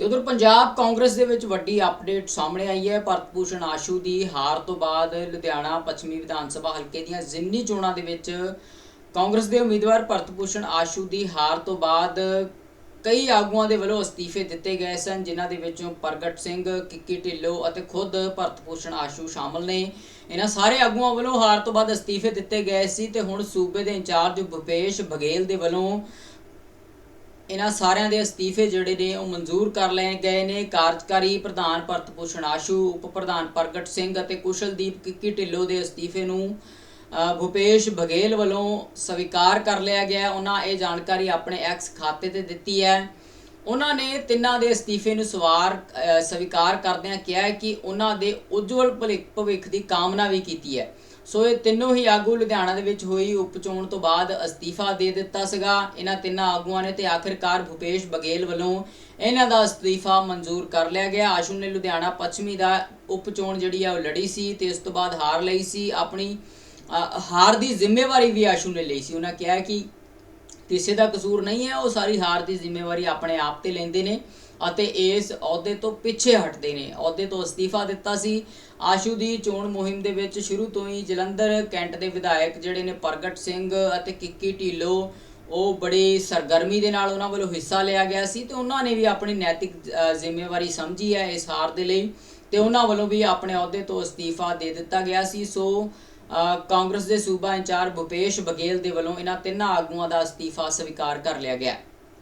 ਤੇ ਉਧਰ ਪੰਜਾਬ ਕਾਂਗਰਸ ਦੇ ਵਿੱਚ ਵੱਡੀ ਅਪਡੇਟ ਸਾਹਮਣੇ ਆਈ ਹੈ। ਭਰਤਭੂਸ਼ਣ ਆਸ਼ੂ ਦੀ ਹਾਰ ਤੋਂ ਬਾਅਦ ਲੁਧਿਆਣਾ ਪੱਛਮੀ ਵਿਧਾਨ ਸਭਾ ਹਲਕੇ ਦੀਆਂ ਜ਼ਿਮਨੀ ਚੋਣਾਂ ਦੇ ਵਿੱਚ ਕਾਂਗਰਸ ਦੇ ਉਮੀਦਵਾਰ ਭਰਤਭੂਸ਼ਣ ਆਸ਼ੂ ਦੀ ਹਾਰ ਤੋਂ ਬਾਅਦ ਕਈ ਆਗੂਆਂ ਦੇ ਵੱਲੋਂ ਅਸਤੀਫੇ ਦਿੱਤੇ ਗਏ ਸਨ, ਜਿਨ੍ਹਾਂ ਦੇ ਵਿੱਚੋਂ ਪ੍ਰਗਟ ਸਿੰਘ, ਕਿੱਕੀ ਢਿੱਲੋਂ ਅਤੇ ਖੁਦ ਭਰਤਭੂਸ਼ਣ ਆਸ਼ੂ ਸ਼ਾਮਲ ਨੇ। ਇਹਨਾਂ ਸਾਰੇ ਆਗੂਆਂ ਵੱਲੋਂ ਹਾਰ ਤੋਂ ਬਾਅਦ ਅਸਤੀਫੇ ਦਿੱਤੇ ਗਏ ਸੀ ਤੇ ਹੁਣ ਸੂਬੇ ਦੇ ਇੰਚਾਰਜ ਭੁਪੇਸ਼ ਬਘੇਲ ਦੇ ਵੱਲੋਂ ਇਹਨਾਂ ਸਾਰਿਆਂ ਦੇ ਅਸਤੀਫੇ ਜਿਹੜੇ ਨੇ ਉਹ ਮਨਜ਼ੂਰ ਕਰ ਲਏ ਗਏ ਨੇ। ਕਾਰਜਕਾਰੀ ਪ੍ਰਧਾਨ ਭਰਤ ਭੂਸ਼ਣ ਆਸ਼ੂ, ਉਪ ਪ੍ਰਧਾਨ ਪ੍ਰਗਟ ਸਿੰਘ ਅਤੇ ਕੁਸ਼ਲਦੀਪ ਕਿੱਕੀ ਢਿੱਲੋਂ ਦੇ ਅਸਤੀਫੇ ਨੂੰ ਭੂਪੇਸ਼ ਭੁਪੇਸ਼ ਬਘੇਲ ਵੱਲੋਂ ਸਵੀਕਾਰ ਕਰ ਲਿਆ ਗਿਆ। ਉਹਨਾਂ ਇਹ ਜਾਣਕਾਰੀ ਆਪਣੇ ਐਕਸ ਖਾਤੇ ਤੇ ਦਿੱਤੀ ਹੈ। ਉਹਨਾਂ ਨੇ ਤਿੰਨਾਂ ਦੇ ਅਸਤੀਫੇ ਨੂੰ ਸਵਾਰ ਸਵੀਕਾਰ ਕਰਦਿਆਂ ਕਿਹਾ ਹੈ ਕਿ ਉਹਨਾਂ ਦੇ ਉਜਵਲ ਭਵਿੱਖ- ਭਵਿੱਖ ਦੀ ਕਾਮਨਾ ਵੀ ਕੀਤੀ ਹੈ। ਸੋ ਇਹ ਤਿੰਨੋਂ ਹੀ ਆਗੂ ਲੁਧਿਆਣਾ ਦੇ ਵਿੱਚ ਹੋਈ ਉਪਚੋਣ ਤੋਂ ਬਾਅਦ ਅਸਤੀਫਾ ਦੇ ਦਿੱਤਾ ਸੀਗਾ। ਇਹਨਾਂ ਤਿੰਨਾਂ ਆਗੂਆਂ ਨੇ ਤੇ ਆਖਿਰਕਾਰ ਭੁਪੇਸ਼ ਬਘੇਲ ਵੱਲੋਂ ਇਹਨਾਂ ਦਾ ਅਸਤੀਫਾ ਮਨਜ਼ੂਰ ਕਰ ਲਿਆ ਗਿਆ। ਆਸ਼ੂ ਨੇ ਲੁਧਿਆਣਾ ਪੱਛਮੀ ਦਾ ਉਪਚੋਣ ਜਿਹੜੀ ਆ ਉਹ ਲੜੀ ਸੀ ਤੇ ਇਸ ਤੋਂ ਬਾਅਦ ਹਾਰ ਲਈ ਸੀ। ਆਪਣੀ ਹਾਰ ਦੀ ਜ਼ਿੰਮੇਵਾਰੀ ਵੀ ਆਸ਼ੂ ਨੇ ਲਈ ਸੀ। ਉਹਨਾਂ ਕਿਹਾ ਕਿ ਕਿਸੇ ਦਾ ਕਸੂਰ ਨਹੀਂ ਹੈ, ਉਹ ਸਾਰੀ ਹਾਰ ਦੀ ਜ਼ਿੰਮੇਵਾਰੀ ਆਪਣੇ ਆਪ ਤੇ ਲੈਂਦੇ ਨੇ ਅਤੇ ਇਸ ਅਹੁਦੇ ਤੋਂ ਪਿੱਛੇ ਹਟਦੇ ਨੇ। ਅਹੁਦੇ ਤੋਂ ਅਸਤੀਫਾ ਦਿੱਤਾ ਸੀ। ਆਸ਼ੂ ਦੀ ਚੋਣ ਮੁਹਿੰਮ ਦੇ ਵਿੱਚ ਸ਼ੁਰੂ ਤੋਂ ਹੀ ਜਲੰਧਰ ਕੈਂਟ ਦੇ ਵਿਧਾਇਕ ਜਿਹੜੇ ਨੇ ਪ੍ਰਗਟ ਸਿੰਘ ਅਤੇ ਕਿੱਕੀ ਢੀਲੋ, ਉਹ ਬੜੀ ਸਰਗਰਮੀ ਦੇ ਨਾਲ ਉਹਨਾਂ ਵੱਲੋਂ ਹਿੱਸਾ ਲਿਆ ਗਿਆ ਸੀ ਤੇ ਉਹਨਾਂ ਨੇ ਵੀ ਆਪਣੀ ਨੈਤਿਕ ਜ਼ਿੰਮੇਵਾਰੀ ਸਮਝੀ ਹੈ ਇਸ ਹਾਰ ਦੇ ਲਈ ਤੇ ਉਹਨਾਂ ਵੱਲੋਂ ਵੀ ਆਪਣੇ ਅਹੁਦੇ ਤੋਂ ਅਸਤੀਫਾ ਦੇ ਦਿੱਤਾ ਗਿਆ ਸੀ। ਸੋ ਕਾਂਗਰਸ ਦੇ ਸੂਬਾ ਇੰਚਾਰਜ ਭੁਪੇਸ਼ ਬਘੇਲ ਦੇ ਵੱਲੋਂ ਇਹਨਾਂ ਤਿੰਨਾਂ ਆਗੂਆਂ ਦਾ ਅਸਤੀਫਾ ਸਵੀਕਾਰ ਕਰ ਲਿਆ ਗਿਆ